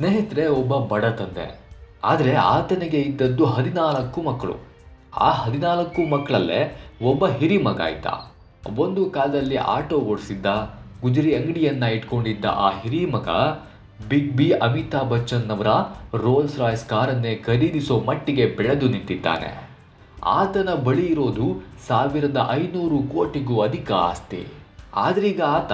ಸ್ನೇಹಿತರೆ, ಒಬ್ಬ ಬಡ ತಂದೆ. ಆದರೆ ಆತನಿಗೆ ಇದ್ದದ್ದು ಹದಿನಾಲ್ಕು ಮಕ್ಕಳು. ಆ ಹದಿನಾಲ್ಕು ಮಕ್ಕಳಲ್ಲೇ ಒಬ್ಬ ಹಿರಿ ಮಗ ಇದ್ದ. ಒಂದು ಕಾಲದಲ್ಲಿ ಆಟೋ ಓಡಿಸಿದ್ದ, ಗುಜರಿ ಅಂಗಡಿಯನ್ನ ಇಟ್ಕೊಂಡಿದ್ದ ಆ ಹಿರಿ ಮಗ ಬಿಗ್ ಬಿ ಅಮಿತಾಬ್ ಬಚ್ಚನ್ ಅವರ ರೋಲ್ಸ್ ರಾಯ್ಸ್ ಕಾರನ್ನೇ ಖರೀದಿಸೋ ಮಟ್ಟಿಗೆ ಬೆಳೆದು ನಿಂತಿದ್ದಾನೆ. ಆತನ ಬಳಿ ಇರೋದು ಸಾವಿರದ ಐನೂರು ಕೋಟಿಗೂ ಅಧಿಕ ಆಸ್ತಿ. ಆದ್ರೀಗ ಆತ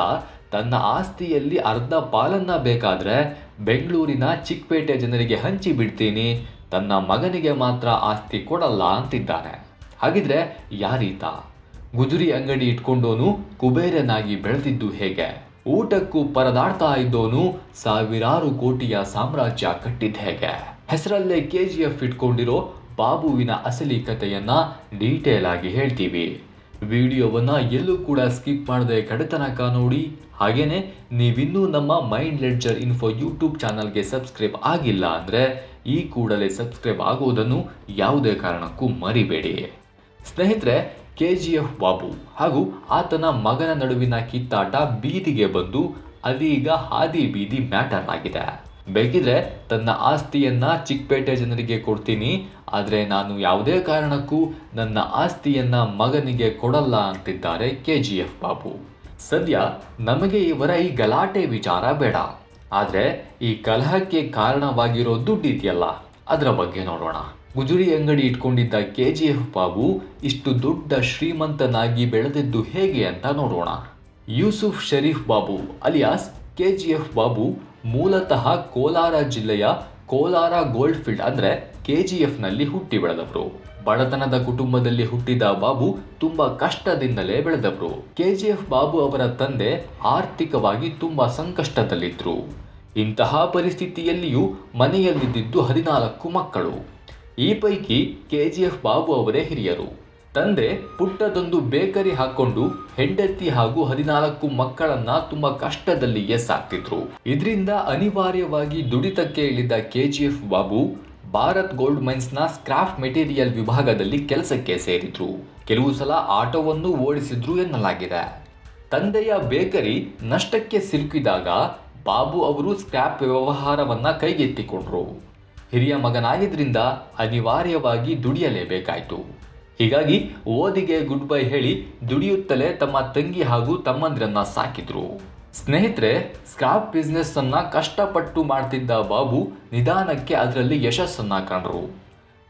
ತನ್ನ ಆಸ್ತಿಯಲ್ಲಿ ಅರ್ಧ ಪಾಲನ್ನ ಬೇಕಾದ್ರೆ ಬೆಂಗಳೂರಿನ ಚಿಕ್ಕಪೇಟೆ ಜನರಿಗೆ ಹಂಚಿ ಬಿಡ್ತೀನಿ. ತನ್ನ ಮಗನಿಗೆ ಮಾತ್ರ ಆಸ್ತಿ ಕೊಡಲ್ಲ ಅಂತಿದ್ದಾನೆ. ಹಾಗಿದ್ರೆ ಯಾರೀತ? ಗುಜುರಿ ಅಂಗಡಿ ಇಟ್ಕೊಂಡೋನು ಕುಬೇರನಾಗಿ ಬೆಳೆದಿದ್ದು ಹೇಗೆ? ಊಟಕ್ಕೂ ಪರದಾಡ್ತಾ ಇದ್ದೋನು ಸಾವಿರಾರು ಕೋಟಿಯ ಸಾಮ್ರಾಜ್ಯ ಕಟ್ಟಿದ್ದ ಹೇಗೆ? ಹೆಸರಲ್ಲೇ ಕೆ ಜಿ ಎಫ್ ಇಟ್ಕೊಂಡಿರೋ ಬಾಬುವಿನ ಅಸಲಿ ಕಥೆಯನ್ನ ಡೀಟೇಲ್ ಆಗಿ ಹೇಳ್ತೀವಿ. ವಿಡಿಯೋವನ್ನ ಎಲ್ಲೂ ಕೂಡ ಸ್ಕಿಪ್ ಮಾಡದೆ ಕಡೆತನಕ ನೋಡಿ ಹಾಗೇನೆ ನೀವಿನ್ನೂ ನಮ್ಮ ಮೈಂಡ್ ಲೆಡ್ಜರ್ ಇನ್ಫೋ ಯೂಟ್ಯೂಬ್ ಚಾನಲ್ಗೆ ಸಬ್ಸ್ಕ್ರೈಬ್ ಆಗಿಲ್ಲ ಅಂದ್ರೆ ಈ ಕೂಡಲೇ ಸಬ್ಸ್ಕ್ರೈಬ್ ಆಗುವುದನ್ನು ಯಾವುದೇ ಕಾರಣಕ್ಕೂ ಮರಿಬೇಡಿ. ಸ್ನೇಹಿತರೆ, ಕೆ ಜಿ ಎಫ್ ಬಾಬು ಹಾಗೂ ಆತನ ಮಗನ ನಡುವಿನ ಕಿತ್ತಾಟ ಬೀದಿಗೆ ಬಂದು ಅದೀಗ ಹಾದಿ ಬೀದಿ ಮ್ಯಾಟರ್ ಆಗಿದೆ. ಬೇಕಿದ್ರೆ ತನ್ನ ಆಸ್ತಿಯನ್ನ ಚಿಕ್ಕಪೇಟೆ ಜನರಿಗೆ ಕೊಡ್ತೀನಿ, ಆದರೆ ನಾನು ಯಾವುದೇ ಕಾರಣಕ್ಕೂ ನನ್ನ ಆಸ್ತಿಯನ್ನ ಮಗನಿಗೆ ಕೊಡಲ್ಲ ಅಂತಿದ್ದಾರೆ ಕೆ ಜಿ ಎಫ್ ಬಾಬು. ಸದ್ಯ ನಮಗೆ ಇವರ ಈ ಗಲಾಟೆ ವಿಚಾರ ಬೇಡ. ಆದರೆ ಈ ಕಲಹಕ್ಕೆ ಕಾರಣವಾಗಿರೋ ದುಡ್ಡು ಇದೆಯಲ್ಲ, ಅದರ ಬಗ್ಗೆ ನೋಡೋಣ. ಗುಜುರಿ ಅಂಗಡಿ ಇಟ್ಕೊಂಡಿದ್ದ ಕೆ ಜಿ ಎಫ್ ಬಾಬು ಇಷ್ಟು ದೊಡ್ಡ ಶ್ರೀಮಂತನಾಗಿ ಬೆಳೆದಿದ್ದು ಹೇಗೆ ಅಂತ ನೋಡೋಣ. Yusuf Sharif Babu, alias, K G F Babu ಮೂಲತಃ ಕೋಲಾರ ಜಿಲ್ಲೆಯ ಕೋಲಾರ ಗೋಲ್ಡ್ ಫೀಲ್ಡ್ ಅಂದ್ರೆ ಕೆ ಜಿ ಎಫ್ನಲ್ಲಿ ಹುಟ್ಟಿ ಬೆಳೆದವರು. ಬಡತನದ ಕುಟುಂಬದಲ್ಲಿ ಹುಟ್ಟಿದ ಬಾಬು ತುಂಬಾ ಕಷ್ಟದಿಂದಲೇ ಬೆಳೆದವರು. ಕೆ ಜಿ ಎಫ್ ಬಾಬು ಅವರ ತಂದೆ ಆರ್ಥಿಕವಾಗಿ ತುಂಬಾ ಸಂಕಷ್ಟದಲ್ಲಿದ್ದರು ಇಂತಹ ಪರಿಸ್ಥಿತಿಯಲ್ಲಿಯೂ ಮನೆಯಲ್ಲಿದ್ದಿದ್ದು ಹದಿನಾಲ್ಕು ಮಕ್ಕಳು. ಈ ಪೈಕಿ ಕೆ ಜಿ ಎಫ್ ಬಾಬು ಅವರೇ ಹಿರಿಯರು. ತಂದೆ ಪುಟ್ಟದೊಂದು ಬೇಕರಿ ಹಾಕೊಂಡು ಹೆಂಡತಿ ಹಾಗೂ ಹದಿನಾಲ್ಕು ಮಕ್ಕಳನ್ನ ತುಂಬಾ ಕಷ್ಟದಲ್ಲಿಯೇ ಸಾಕ್ತಿದ್ರು ಇದರಿಂದ ಅನಿವಾರ್ಯವಾಗಿ ದುಡಿತಕ್ಕೆ ಇಳಿದ K G F Babu Bharat Gold ಮೈನ್ಸ್ನ scrap material ವಿಭಾಗದಲ್ಲಿ ಕೆಲಸಕ್ಕೆ ಸೇರಿದ್ರು. ಕೆಲವು ಸಲ ಆಟೋವನ್ನು ಓಡಿಸಿದ್ರು ಎನ್ನಲಾಗಿದೆ. ತಂದೆಯ ಬೇಕರಿ ನಷ್ಟಕ್ಕೆ ಸಿಲುಕಿದಾಗ ಬಾಬು ಅವರು ಸ್ಕ್ರಾಪ್ ವ್ಯವಹಾರವನ್ನ ಕೈಗೆತ್ತಿಕೊಂಡ್ರು. ಹಿರಿಯ ಮಗನಾಗಿದ್ರಿಂದ ಅನಿವಾರ್ಯವಾಗಿ ದುಡಿಯಲೇಬೇಕಾಯ್ತು. ಹೀಗಾಗಿ ಓದಿಗೆ ಗುಡ್ ಬೈ ಹೇಳಿ ದುಡಿಯುತ್ತಲೇ ತಮ್ಮ ತಂಗಿ ಹಾಗೂ ತಮ್ಮಂದಿರನ್ನ ಸಾಕಿದ್ರು. ಸ್ನೇಹಿತರೆ, ಸ್ಕ್ರಾಪ್ ಬಿಸ್ನೆಸ್ ಅನ್ನ ಕಷ್ಟಪಟ್ಟು ಮಾಡ್ತಿದ್ದ ಬಾಬು ನಿಧಾನಕ್ಕೆ ಅದರಲ್ಲಿ ಯಶಸ್ಸನ್ನ ಕಂಡರು.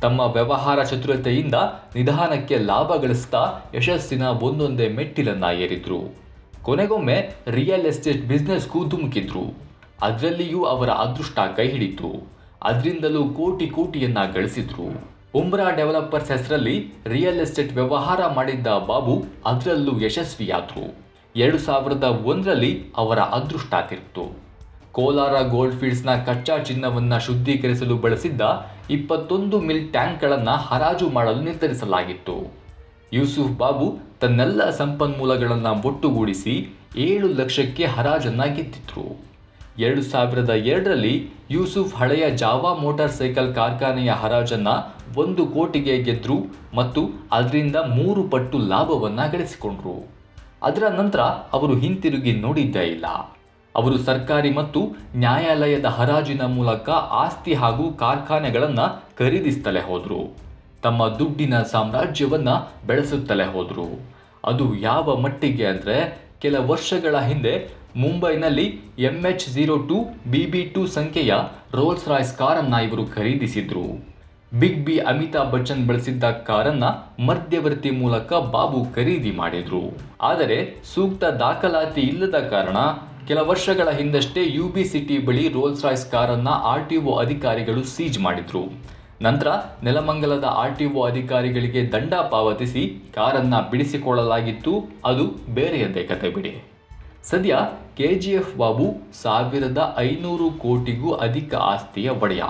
ತಮ್ಮ ವ್ಯವಹಾರ ಚತುರತೆಯಿಂದ ನಿಧಾನಕ್ಕೆ ಲಾಭ ಗಳಿಸ್ತಾ ಯಶಸ್ಸಿನ ಒಂದೊಂದೇ ಮೆಟ್ಟಿಲನ್ನ ಏರಿದ್ರು. ಕೊನೆಗೊಮ್ಮೆ ರಿಯಲ್ ಎಸ್ಟೇಟ್ ಬಿಸ್ನೆಸ್ಗೂ ಧುಮುಕಿದ್ರು. ಅದರಲ್ಲಿಯೂ ಅವರ ಅದೃಷ್ಟ ಕೈ ಹಿಡಿತು ಅದರಿಂದಲೂ ಕೋಟಿ ಕೋಟಿಯನ್ನ ಗಳಿಸಿದ್ರು. ಉಮ್ರಾ ಡೆವಲಪರ್ಸ್ ಹೆಸರಲ್ಲಿ ರಿಯಲ್ ಎಸ್ಟೇಟ್ ವ್ಯವಹಾರ ಮಾಡಿದ್ದ ಬಾಬು ಅದರಲ್ಲೂ ಯಶಸ್ವಿಯಾದರು. ಎರಡು ಸಾವಿರದ ಒಂದರಲ್ಲಿ ಅವರ ಅದೃಷ್ಟ ತಿರುತ್ತು ಕೋಲಾರ ಗೋಲ್ಡ್ ಫೀಲ್ಡ್ಸ್ನ ಕಚ್ಚಾ ಚಿನ್ನವನ್ನು ಶುದ್ಧೀಕರಿಸಲು ಬಳಸಿದ್ದ ಇಪ್ಪತ್ತೊಂದು ಮಿಲ್ ಟ್ಯಾಂಕ್ಗಳನ್ನು ಹರಾಜು ಮಾಡಲು ನಿರ್ಧರಿಸಲಾಗಿತ್ತು. ಯೂಸುಫ್ ಬಾಬು ತನ್ನೆಲ್ಲ ಸಂಪನ್ಮೂಲಗಳನ್ನು ಒಟ್ಟುಗೂಡಿಸಿ ಏಳು ಲಕ್ಷಕ್ಕೆ ಹರಾಜನ್ನು ಎರಡು ಸಾವಿರದ ಎರಡರಲ್ಲಿ ಯೂಸುಫ್ ಹಳೆಯ ಜಾವಾ ಮೋಟಾರ್ ಸೈಕಲ್ ಕಾರ್ಖಾನೆಯ ಹರಾಜನ್ನು ಒಂದು ಕೋಟಿಗೆ ಗೆದ್ದರು ಮತ್ತು ಅದರಿಂದ ಮೂರು ಪಟ್ಟು ಲಾಭವನ್ನು ಗಳಿಸಿಕೊಂಡರು. ಅದರ ನಂತರ ಅವರು ಹಿಂತಿರುಗಿ ನೋಡಿದ್ದೇ ಇಲ್ಲ. ಅವರು ಸರ್ಕಾರಿ ಮತ್ತು ನ್ಯಾಯಾಲಯದ ಹರಾಜಿನ ಮೂಲಕ ಆಸ್ತಿ ಹಾಗೂ ಕಾರ್ಖಾನೆಗಳನ್ನು ಖರೀದಿಸ್ತಲೇ ಹೋದರು. ತಮ್ಮ ದುಡ್ಡಿನ ಸಾಮ್ರಾಜ್ಯವನ್ನು ಬೆಳೆಸುತ್ತಲೇ ಹೋದರು. ಅದು ಯಾವ ಮಟ್ಟಿಗೆ ಅಂದರೆ ಕೆಲ ವರ್ಷಗಳ ಹಿಂದೆ ಮುಂಬೈನಲ್ಲಿ M H zero two B B two ಸಂಖ್ಯೆಯ ರೋಲ್ಸ್ ರಾಯ್ಸ್ ಕಾರನ್ನ ಇವರು ಖರೀದಿಸಿದ್ರು. ಬಿಗ್ ಬಿ ಅಮಿತಾಬ್ ಬಚ್ಚನ್ ಬಳಸಿದ್ದ ಕಾರನ್ನ ಮಧ್ಯವರ್ತಿ ಮೂಲಕ ಬಾಬು ಖರೀದಿ ಮಾಡಿದ್ರು. ಆದರೆ ಸೂಕ್ತ ದಾಖಲಾತಿ ಇಲ್ಲದ ಕಾರಣ ಕೆಲ ವರ್ಷಗಳ ಹಿಂದಷ್ಟೇ ಯು ಬಿ ಸಿಟಿ ಬಳಿ ರೋಲ್ಸ್ ರಾಯ್ಸ್ ಕಾರನ್ನ ಆರ್ ಟಿ ಒ ಅಧಿಕಾರಿಗಳು ಸೀಜ್ ಮಾಡಿದ್ರು. ನಂತರ ನೆಲಮಂಗಲದ ಆರ್ ಟಿ ಒ ಅಧಿಕಾರಿಗಳಿಗೆ ದಂಡ ಪಾವತಿಸಿ ಕಾರನ್ನ ಬಿಡಿಸಿಕೊಳ್ಳಲಾಗಿತ್ತು. ಅದು ಬೇರೆಯದ್ದೇ ಕತೆ ಬಿಡಿ. ಸದ್ಯ ಕೆ ಜಿ ಎಫ್ ಬಾಬು ಸಾವಿರದ ಐನೂರು ಕೋಟಿಗೂ ಅಧಿಕ ಆಸ್ತಿಯ ಒಡೆಯ.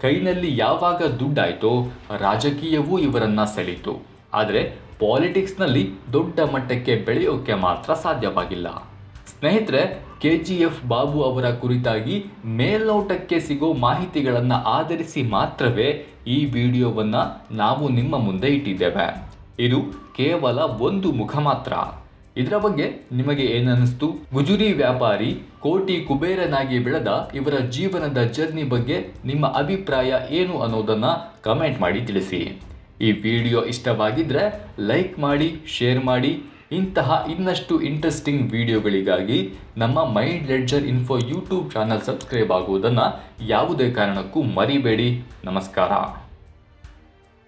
ಕೈನಲ್ಲಿ ಯಾವಾಗ ದುಡ್ಡಾಯ್ತೋ ರಾಜಕೀಯವೂ ಇವರನ್ನ ಸೆಳೀತು. ಆದರೆ ಪಾಲಿಟಿಕ್ಸ್ನಲ್ಲಿ ದೊಡ್ಡ ಮಟ್ಟಕ್ಕೆ ಬೆಳೆಯೋಕೆ ಮಾತ್ರ ಸಾಧ್ಯವಾಗಿಲ್ಲ. ಸ್ನೇಹಿತರೆ, ಕೆ ಜಿ ಎಫ್ ಬಾಬು ಅವರ ಕುರಿತಾಗಿ ಮೇಲ್ನೋಟಕ್ಕೆ ಸಿಗೋ ಮಾಹಿತಿಗಳನ್ನು ಆಧರಿಸಿ ಮಾತ್ರವೇ ಈ ವಿಡಿಯೋವನ್ನು ನಾವು ನಿಮ್ಮ ಮುಂದೆ ಇಟ್ಟಿದ್ದೇವೆ. ಇದು ಕೇವಲ ಒಂದು ಮುಖ ಮಾತ್ರ. ಇದರ ಬಗ್ಗೆ ನಿಮಗೆ ಏನನ್ನಿಸ್ತು? ಗುಜುರಿ ವ್ಯಾಪಾರಿ, ಕೋಟಿ ಕುಬೇರನಾಗಿ ಬೆಳೆದ ಇವರ ಜೀವನದ ಜರ್ನಿ ಬಗ್ಗೆ ನಿಮ್ಮ ಅಭಿಪ್ರಾಯ ಏನು ಅನ್ನೋದನ್ನು ಕಮೆಂಟ್ ಮಾಡಿ ತಿಳಿಸಿ. ಈ ವಿಡಿಯೋ ಇಷ್ಟವಾಗಿದ್ರೆ ಲೈಕ್ ಮಾಡಿ, ಶೇರ್ ಮಾಡಿ ಇಂತಹ ಇನ್ನಷ್ಟು ಇಂಟ್ರೆಸ್ಟಿಂಗ್ ವಿಡಿಯೋಗಳಿಗಾಗಿ ನಮ್ಮ Mind Ledger Info YouTube channel subscribe ಆಗುವುದನ್ನು ಯಾವುದೇ ಕಾರಣಕ್ಕೂ ಮರಿಬೇಡಿ. ನಮಸ್ಕಾರ.